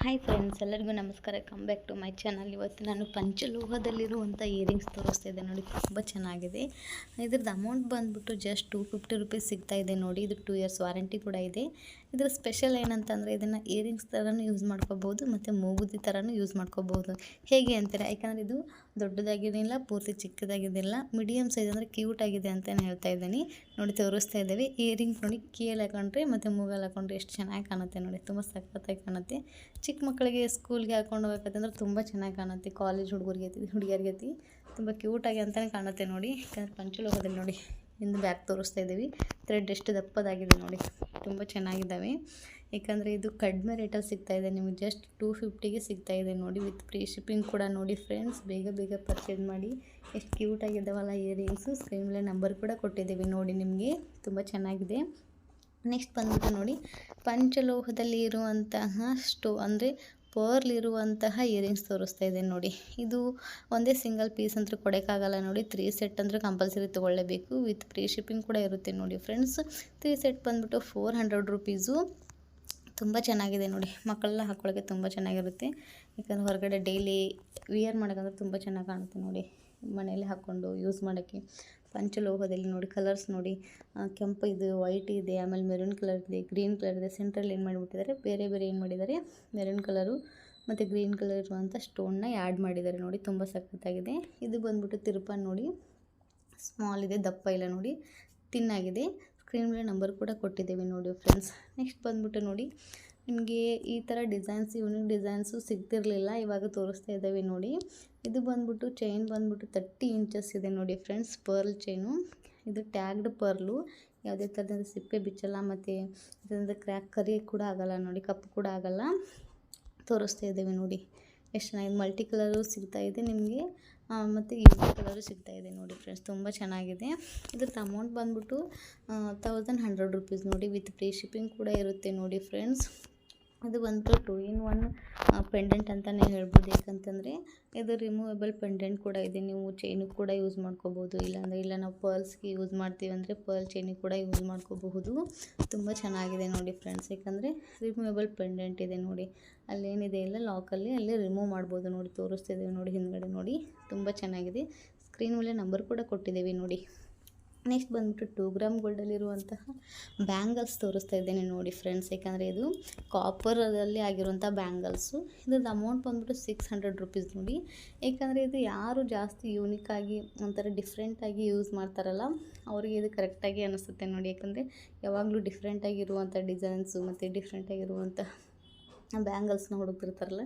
Hi friends ಎಲ್ಲರಿಗೂ ನಮಸ್ಕಾರ. Come back to my channel ಇವತ್ತು ನಾನು ಪಂಚಲೋಹದಲ್ಲಿರುವಂಥ ಇಯರಿಂಗ್ಸ್ ತೋರಿಸ್ತಾ ಇದ್ದೆ ನೋಡಿ, ತುಂಬ ಚೆನ್ನಾಗಿದೆ. ಇದ್ರದ್ದು ಅಮೌಂಟ್ ಬಂದುಬಿಟ್ಟು ಜಸ್ಟ್ ಟೂ ಫಿಫ್ಟಿ ರುಪೀಸ್ ಸಿಗ್ತಾ ಇದೆ ನೋಡಿ. ಇದು ಟೂ ಇಯರ್ಸ್ ವಾರಂಟಿ ಕೂಡ ಇದೆ. ಇದರ ಸ್ಪೆಷಲ್ ಏನಂತಂದರೆ ಇದನ್ನು ಇಯರಿಂಗ್ಸ್ ಥರನೂ ಯೂಸ್ ಮಾಡ್ಕೋಬೋದು, ಮತ್ತು ಮೂಗುದಿ ಥರನೂ ಯೂಸ್ ಮಾಡ್ಕೋಬೋದು. ಹೇಗೆ ಅಂತಾರೆ? ಯಾಕಂದರೆ ಇದು ದೊಡ್ಡದಾಗಿರಲಿಲ್ಲ, ಪೂರ್ತಿ ಚಿಕ್ಕದಾಗಿದ್ದಿಲ್ಲ ಮೀಡಿಯಮ್ ಸೈಜ್ ಅಂದರೆ ಕ್ಯೂಟ್ ಆಗಿದೆ ಅಂತ ಹೇಳ್ತಾ ಇದ್ದೀನಿ. ನೋಡಿ, ತೋರಿಸ್ತಾ ಇದ್ದೇವೆ. ಇಯರಿಂಗ್ಸ್ ನೋಡಿ ಕೀಯಲ್ಲಿ ಹಾಕೊಂಡ್ರೆ ಮತ್ತು ಮೂಗಲ್ಲಿ ಹಾಕೊಂಡ್ರೆ ಎಷ್ಟು ಚೆನ್ನಾಗಿ ಕಾಣುತ್ತೆ ನೋಡಿ. ತುಂಬ ಸಖತ್ತಾಗಿ ಕಾಣುತ್ತೆ. ಚಿಕ್ಕ ಮಕ್ಕಳಿಗೆ ಸ್ಕೂಲ್ಗೆ ಹಾಕೊಂಡು ಹೋಗ್ಬೇಕಂದ್ರೆ ತುಂಬ ಚೆನ್ನಾಗಿ ಕಾಣುತ್ತೆ. ಕಾಲೇಜ್ ಹುಡುಗರಿಗೆ ಐತಿ ಹುಡುಗಿಯರಿಗೆ ಐತಿ ತುಂಬ ಕ್ಯೂಟಾಗಿ ಅಂತಲೇ ಕಾಣುತ್ತೆ ನೋಡಿ. ಯಾಕಂದ್ರೆ ಪಂಚಲೋಹದಲ್ಲಿ ನೋಡಿ ಇಂದು ಬ್ಯಾಗ್ ತೋರಿಸ್ತಾ ಇದ್ದೀವಿ. ಥ್ರೆಡ್ ಎಷ್ಟು ದಪ್ಪದಾಗಿದೆ ನೋಡಿ. ತುಂಬ ಚೆನ್ನಾಗಿದ್ದಾವೆ. ಯಾಕಂದರೆ ಇದು ಕಡಿಮೆ ರೇಟಲ್ಲಿ ಸಿಗ್ತಾ ಇದೆ. ನಿಮಗೆ ಜಸ್ಟ್ ಟೂ ಫಿಫ್ಟಿಗೆ ಸಿಗ್ತಾ ಇದೆ ನೋಡಿ. ವಿತ್ ಫ್ರೀ ಶಿಪ್ಪಿಂಗ್ ಕೂಡ ನೋಡಿ ಫ್ರೆಂಡ್ಸ್ ಬೇಗ ಬೇಗ ಪರ್ಚೇಸ್ ಮಾಡಿ. ಎಷ್ಟು ಕ್ಯೂಟಾಗಿದ್ದಾವಲ್ಲ ಇಯರಿಂಗ್ಸು ಸ್ಕ್ರೀನ್ ಮೇಲೆ ನಂಬರ್ ಕೂಡ ಕೊಟ್ಟಿದ್ದೀವಿ ನೋಡಿ ನಿಮಗೆ. ತುಂಬ ಚೆನ್ನಾಗಿದೆ. ನೆಕ್ಸ್ಟ್ ಬಂದ್ಬಿಟ್ಟು ನೋಡಿ. ಪಂಚಲೋಹದಲ್ಲಿ ಇರುವಂತಹ ಸ್ಟೋ ಅಂದರೆ ಪರ್ಲಿರುವಂತಹ ಇಯರಿಂಗ್ಸ್ ತೋರಿಸ್ತಾ ಇದೆ ನೋಡಿ. ಇದು ಒಂದೇ ಸಿಂಗಲ್ ಪೀಸ್ ಅಂದರೆ ಕೊಡೋಕ್ಕಾಗಲ್ಲ ನೋಡಿ. ತ್ರೀ ಸೆಟ್ ಅಂದರೆ ಕಂಪಲ್ಸರಿ ತೊಗೊಳ್ಳೇಬೇಕು. ವಿತ್ ಫ್ರೀ ಶಿಪ್ಪಿಂಗ್ ಕೂಡ ಇರುತ್ತೆ ನೋಡಿ ಫ್ರೆಂಡ್ಸ್ ತ್ರೀ ಸೆಟ್ ಬಂದ್ಬಿಟ್ಟು ಫೋರ್ ಹಂಡ್ರೆಡ್ ರುಪೀಸು ತುಂಬ ಚೆನ್ನಾಗಿದೆ ನೋಡಿ. ಮಕ್ಕಳೆಲ್ಲ ಹಾಕೊಳಕ್ಕೆ ತುಂಬ ಚೆನ್ನಾಗಿರುತ್ತೆ. ಯಾಕಂದರೆ ಹೊರಗಡೆ ಡೈಲಿ ವಿಯರ್ ಮಾಡೋಕ್ಕಂದ್ರೆ ತುಂಬ ಚೆನ್ನಾಗಿ ಕಾಣುತ್ತೆ ನೋಡಿ. ಮನೆಯಲ್ಲಿ ಹಾಕ್ಕೊಂಡು ಯೂಸ್ ಮಾಡೋಕ್ಕೆ. ಪಂಚಲೋಹದಲ್ಲಿ ನೋಡಿ ಕಲರ್ಸ್ ನೋಡಿ ಕೆಂಪು ಇದು ವೈಟ್ ಇದೆ, ಆಮೇಲೆ ಮೆರೂನ್ ಕಲರ್ ಇದೆ ಗ್ರೀನ್ ಕಲರ್ ಇದೆ ಸೆಂಟ್ರಲ್ಲಿ ಏನು ಮಾಡಿಬಿಟ್ಟಿದ್ದಾರೆ, ಬೇರೆ ಬೇರೆ ಏನು ಮಾಡಿದ್ದಾರೆ ಮೆರೂನ್ ಕಲರು ಮತ್ತು ಗ್ರೀನ್ ಕಲರ್ ಇರುವಂಥ ಸ್ಟೋನ್ನ ಆ್ಯಡ್ ಮಾಡಿದ್ದಾರೆ ನೋಡಿ, ತುಂಬ ಸಖತ್ತಾಗಿದೆ. ಇದು ಬಂದ್ಬಿಟ್ಟು ತಿರುಪ ನೋಡಿ ಸ್ಮಾಲ್ ಇದೆ, ದಪ್ಪ ಇಲ್ಲ ನೋಡಿ ತಿನ್ನಾಗಿದೆ ಸ್ಕ್ರೀನ್ ಮೇಲೆ ನಂಬರ್ ಕೂಡ ಕೊಟ್ಟಿದ್ದೇವೆ ನೋಡಿ ಫ್ರೆಂಡ್ಸ್ ನೆಕ್ಸ್ಟ್ ಬಂದ್ಬಿಟ್ಟು ನೋಡಿ ನಿಮಗೆ ಈ ಥರ ಡಿಸೈನ್ಸ್, ಯೂನಿಕ್ ಡಿಸೈನ್ಸು ಸಿಗ್ತಿರಲಿಲ್ಲ. ಇವಾಗ ತೋರಿಸ್ತಾ ಇದ್ದಾವೆ ನೋಡಿ. ಇದು ಬಂದ್ಬಿಟ್ಟು ಚೈನ್ ಬಂದ್ಬಿಟ್ಟು ತರ್ಟಿ ಇಂಚಸ್ ಇದೆ ನೋಡಿ ಫ್ರೆಂಡ್ಸ್, ಪರ್ಲ್ ಚೈನು. ಇದು ಟ್ಯಾಗ್ಡ್ ಪರ್ಲು. ಯಾವುದೇ ಥರದ ಸಿಪ್ಪೆ ಬಿಚ್ಚಲ್ಲ ಮತ್ತು ಇದರಿಂದ ಕ್ರ್ಯಾಕ್ ಕರಿ ಕೂಡ ಆಗಲ್ಲ ನೋಡಿ, ಕಪ್ಪು ಕೂಡ ಆಗಲ್ಲ. ತೋರಿಸ್ತಾ ಇದ್ದೇವೆ ನೋಡಿ. ಎಷ್ಟು ಚೆನ್ನಾಗಿದೆ ಮಲ್ಟಿ ಕಲರು ಸಿಗ್ತಾ ಇದೆ ನಿಮಗೆ. ಮತ್ತು ಈ ಕಲರು ಸಿಗ್ತಾ ಇದೆ ನೋಡಿ ಫ್ರೆಂಡ್ಸ್, ತುಂಬ ಚೆನ್ನಾಗಿದೆ. ಇದ್ರದ್ದು ಅಮೌಂಟ್ ಬಂದ್ಬಿಟ್ಟು ತೌಸಂಡ್ ಹಂಡ್ರೆಡ್ ರುಪೀಸ್ ನೋಡಿ, ವಿತ್ ಫ್ರೀ ಶಿಪ್ಪಿಂಗ್ ಕೂಡ ಇರುತ್ತೆ ನೋಡಿ ಫ್ರೆಂಡ್ಸ್. ಅದು ಬಂತು ಟೂ ಇನ್ ಒನ್ ಪೆಂಡೆಂಟ್ ಅಂತಲೇ ಹೇಳ್ಬೋದು. ಯಾಕಂತಂದರೆ ಇದು ರಿಮೂವೇಬಲ್ ಪೆಂಡೆಂಟ್ ಕೂಡ ಇದೆ. ನೀವು ಚೈನಿಗೆ ಕೂಡ ಯೂಸ್ ಮಾಡ್ಕೋಬೋದು. ಇಲ್ಲಾಂದರೆ ಇಲ್ಲ ನಾವು ಪರ್ಲ್ಸ್ಗೆ ಯೂಸ್ ಮಾಡ್ತೀವಿ ಅಂದರೆ ಪರ್ಲ್ ಚೈನಿಗೆ ಕೂಡ ಯೂಸ್ ಮಾಡ್ಕೋಬಹುದು. ತುಂಬ ಚೆನ್ನಾಗಿದೆ ನೋಡಿ ಫ್ರೆಂಡ್ಸ್ ಯಾಕಂದರೆ ರಿಮೂವೇಬಲ್ ಪೆಂಡೆಂಟ್ ಇದೆ ನೋಡಿ. ಅಲ್ಲೇನಿದೆ ಇಲ್ಲ ಲಾಕಲ್ಲಿ ಅಲ್ಲಿ ರಿಮೂವ್ ಮಾಡ್ಬೋದು ನೋಡಿ. ತೋರಿಸ್ತಿದ್ದೀವಿ ನೋಡಿ ಹಿಂದ್ಗಡೆ ನೋಡಿ. ತುಂಬ ಚೆನ್ನಾಗಿದೆ. ಸ್ಕ್ರೀನ್ ಮೇಲೆ ನಂಬರ್ ಕೂಡ ಕೊಟ್ಟಿದ್ದೀವಿ ನೋಡಿ. ನೆಕ್ಸ್ಟ್ ಬಂದ್ಬಿಟ್ಟು ಟೂ ಗ್ರಾಮ್ ಗೋಲ್ಡಲ್ಲಿರುವಂತಹ ಬ್ಯಾಂಗಲ್ಸ್ ತೋರಿಸ್ತಾ ಇದ್ದೇನೆ ನೋಡಿ ಫ್ರೆಂಡ್ಸ್. ಯಾಕಂದರೆ ಇದು ಕಾಪರಲ್ಲಿ ಆಗಿರುವಂಥ ಬ್ಯಾಂಗಲ್ಸು. ಇದ್ರದ್ದು ಅಮೌಂಟ್ ಬಂದ್ಬಿಟ್ಟು ಸಿಕ್ಸ್ ಹಂಡ್ರೆಡ್ ರುಪೀಸ್ ನೋಡಿ. ಏಕೆಂದರೆ ಇದು ಯಾರು ಜಾಸ್ತಿ ಯೂನಿಕ್ಕಾಗಿ ಒಂಥರ ಡಿಫ್ರೆಂಟಾಗಿ ಯೂಸ್ ಮಾಡ್ತಾರಲ್ಲ, ಅವರಿಗೆ ಇದು ಕರೆಕ್ಟಾಗಿ ಅನಿಸುತ್ತೆ ನೋಡಿ. ಯಾಕಂದರೆ ಯಾವಾಗಲೂ ಡಿಫ್ರೆಂಟಾಗಿರುವಂಥ ಡಿಸೈನ್ಸು ಮತ್ತು ಡಿಫ್ರೆಂಟಾಗಿರುವಂಥ ಬ್ಯಾಂಗಲ್ಸ್ನ ಹುಡುಕ್ತಿರ್ತಾರಲ್ಲ,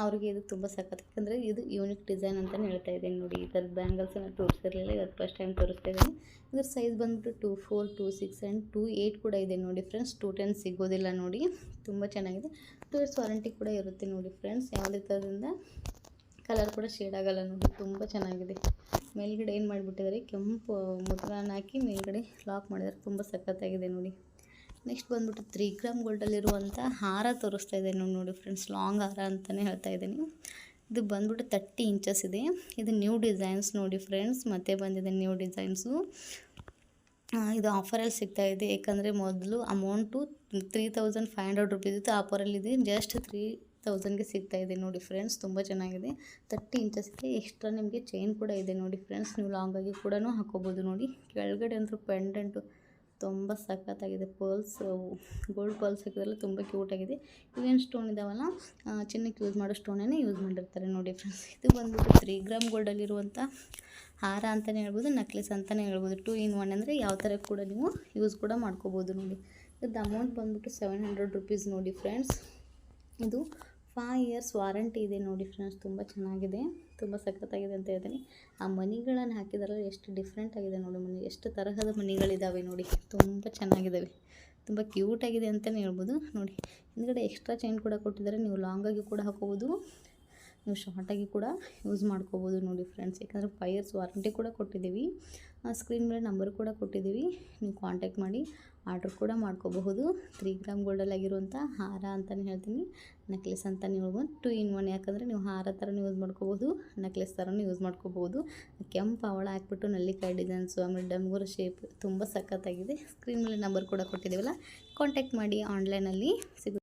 ಅವ್ರಿಗೆ ಇದು ತುಂಬ ಸಖತ್. ಯಾಕಂದರೆ ಇದು ಯೂನಿಕ್ ಡಿಸೈನ್ ಅಂತಲೇ ಹೇಳ್ತಾ ಇದ್ದೀನಿ ನೋಡಿ, ಈ ಥರದ ಬ್ಯಾಂಗಲ್ಸನ್ನು ತೋರಿಸಿರಲಿಲ್ಲ ಇವತ್ತು ಫಸ್ಟ್ ಟೈಮ್ ತೋರಿಸ್ತಾ ಇದ್ದೀನಿ. ಇದ್ರ ಸೈಜ್ ಬಂದುಬಿಟ್ಟು two four two six and two eight ಕೂಡ ಇದೆ ನೋಡಿ ಫ್ರೆಂಡ್ಸ್ ಟೂ ಟೆನ್ ಸಿಗೋದಿಲ್ಲ ನೋಡಿ, ತುಂಬ ಚೆನ್ನಾಗಿದೆ. ಟೂ ಇಯರ್ಸ್ ವಾರಂಟಿ ಕೂಡ ಇರುತ್ತೆ ನೋಡಿ ಫ್ರೆಂಡ್ಸ್ ಯಾವುದೇ ಥರದಿಂದ ಕಲರ್ ಕೂಡ ಶೇಡ್ ಆಗಲ್ಲ ನೋಡಿ, ತುಂಬ ಚೆನ್ನಾಗಿದೆ. ಮೇಲ್ಗಡೆ ಏನು ಮಾಡಿಬಿಟ್ಟಿದ್ದಾರೆ, ಕೆಂಪು ಮುದ್ರಾನ ಹಾಕಿ ಮೇಲ್ಗಡೆ ಲಾಕ್ ಮಾಡಿದ್ದಾರೆ, ತುಂಬ ಸಖತ್ತಾಗಿದೆ ನೋಡಿ. ನೆಕ್ಸ್ಟ್ ಬಂದ್ಬಿಟ್ಟು ತ್ರೀ ಗ್ರಾಮ್ ಗೋಲ್ಡಲ್ಲಿರುವಂಥ ಹಾರ ತೋರಿಸ್ತಾ ಇದೆ ನೋಡಿ ನೋಡಿ ಫ್ರೆಂಡ್ಸ್, ಲಾಂಗ್ ಹಾರ ಅಂತಲೇ ಹೇಳ್ತಾ ಇದ್ದೀನಿ. ಇದು ಬಂದ್ಬಿಟ್ಟು ತರ್ಟಿ ಇಂಚಸ್ ಇದೆ. ಇದು ನ್ಯೂ ಡಿಸೈನ್ಸ್ ನೋಡಿ ಫ್ರೆಂಡ್ಸ್, ಮತ್ತೆ ಬಂದಿದೆ ನ್ಯೂ ಡಿಸೈನ್ಸು. ಇದು ಆಫರಲ್ಲಿ ಸಿಗ್ತಾ ಇದೆ, ಏಕೆಂದರೆ ಮೊದಲು amount three thousand five hundred rupees ಇತ್ತು ಆಫರಲ್ಲಿದೆ ಜಸ್ಟ್ ತ್ರೀ ತೌಸಂಡ್ಗೆ ಸಿಗ್ತಾ ಇದೆ ನೋಡಿ ಫ್ರೆಂಡ್ಸ್, ತುಂಬ ಚೆನ್ನಾಗಿದೆ. ತರ್ಟಿ ಇಂಚಸ್ ಇದೆ, ಎಕ್ಸ್ಟ್ರಾ ನಿಮಗೆ ಚೈನ್ ಕೂಡ ಇದೆ ನೋಡಿ ಫ್ರೆಂಡ್ಸ್, ನೀವು ಲಾಂಗಾಗಿ ಕೂಡ ಹಾಕೋಬೋದು ನೋಡಿ. ಕೆಳಗಡೆ ಅಂತೂ ಪೆಂಡೆಂಟು ತುಂಬ ಸಖತ್ತಾಗಿದೆ. ಪರ್ಲ್ಸ್ ಗೋಲ್ಡ್ ಪರ್ಲ್ಸ್ ಹಾಕಿದ್ರೆ ತುಂಬ ಕ್ಯೂಟಾಗಿದೆ ಇವೇನು ಸ್ಟೋನ್ ಇದಾವಲ್ಲ ಚಿನ್ನಕ್ಕೆ ಯೂಸ್ ಮಾಡೋ ಸ್ಟೋನೇ ಯೂಸ್ ಮಾಡಿರ್ತಾರೆ ನೋಡಿ ಫ್ರೆಂಡ್ಸ್. ಇದು ಬಂದ್ಬಿಟ್ಟು ತ್ರೀ ಗ್ರಾಮ್ ಗೋಲ್ಡಲ್ಲಿರುವಂಥ ಹಾರ ಅಂತಲೇ ಹೇಳ್ಬೋದು, ನೆಕ್ಲೆಸ್ ಅಂತಲೇ ಹೇಳ್ಬೋದು. ಟೂ ಇನ್ ಒನ್ ಅಂದರೆ ಯಾವ ಥರ ಕೂಡ ನೀವು ಯೂಸ್ ಕೂಡ ಮಾಡ್ಕೋಬೋದು ನೋಡಿ. ಇದು ಅಮೌಂಟ್ ಬಂದ್ಬಿಟ್ಟು ಸೆವೆನ್ ಹಂಡ್ರೆಡ್ ರುಪೀಸ್ ನೋಡಿ ಫ್ರೆಂಡ್ಸ್. ಇದು ಫೈವ್ ಇಯರ್ಸ್ ವಾರಂಟಿ ಇದೆ ನೋಡಿ ಫ್ರೆಂಡ್ಸ್ ತುಂಬ ಚೆನ್ನಾಗಿದೆ, ತುಂಬ ಸಖತ್ತಾಗಿದೆ ಅಂತ ಹೇಳ್ತೀನಿ. ಆ ಮನಿಗಳನ್ನು ಹಾಕಿದಾರಲ್ಲ ಎಷ್ಟು ಡಿಫ್ರೆಂಟ್ ಆಗಿದೆ ನೋಡಿ ಮನೆ ಎಷ್ಟು ತರಹದ ಮನಿಗಳಿದ್ದಾವೆ ನೋಡಿ, ತುಂಬ ಚೆನ್ನಾಗಿದ್ದಾವೆ ತುಂಬ ಕ್ಯೂಟಾಗಿದೆ ಅಂತಲೇ ಹೇಳ್ಬೋದು. ನೋಡಿ, ಹಿಂದ್ಗಡೆ ಎಕ್ಸ್ಟ್ರಾ ಚೈನ್ ಕೂಡ ಕೊಟ್ಟಿದ್ದಾರೆ, ನೀವು ಲಾಂಗಾಗಿ ಕೂಡ ಹಾಕೋಬೋದು, ನೀವು ಶಾರ್ಟಾಗಿ ಕೂಡ ಯೂಸ್ ಮಾಡ್ಕೋಬೋದು ನೋಡಿ ಫ್ರೆಂಡ್ಸ್ ಯಾಕಂದರೆ ಫೈ ಇಯರ್ಸ್ ವಾರಂಟಿ ಕೂಡ ಕೊಟ್ಟಿದ್ದೀವಿ. ಸ್ಕ್ರೀನ್ ಮೇಲೆ ನಂಬರ್ ಕೂಡ ಕೊಟ್ಟಿದ್ದೀವಿ. ನೀವು ಕಾಂಟ್ಯಾಕ್ಟ್ ಮಾಡಿ ಆರ್ಡ್ರ್ ಕೂಡ ಮಾಡ್ಕೋಬಹುದು. ತ್ರೀ ಗ್ರಾಮ್ ಗೋಲ್ಡಲ್ಲಾಗಿರುವಂಥ ಹಾರ ಅಂತಲೇ ಹೇಳ್ತೀನಿ. ನೆಕ್ಲೆಸ್ ಅಂತಲೇ ಹೇಳ್ಬೋದು. ಟು ಇನ್ ಒನ್ ಯಾಕಂದರೆ ನೀವು ಹಾರ ಥರನೂ ಯೂಸ್ ಮಾಡ್ಕೋಬೋದು ನೆಕ್ಲೆಸ್ ಥರನೂ ಯೂಸ್ ಮಾಡ್ಕೋಬೋದು ಕೆಂಪು ಅವಳ ಹಾಕ್ಬಿಟ್ಟು ನಲ್ಲಿಕಾಯಿ ಡಿಸೈನ್ಸು ಆಮೇಲೆ ಡಂಗೂರ ಶೇಪ್ ತುಂಬ ಸಖತ್ತಾಗಿದೆ. ಸ್ಕ್ರೀನ್ ಮೇಲೆ ನಂಬರ್ ಕೂಡ ಕೊಟ್ಟಿದ್ದೀವಲ್ಲ ಕಾಂಟ್ಯಾಕ್ಟ್ ಮಾಡಿ ಆನ್ಲೈನಲ್ಲಿ ಸಿಗುತ್ತೆ.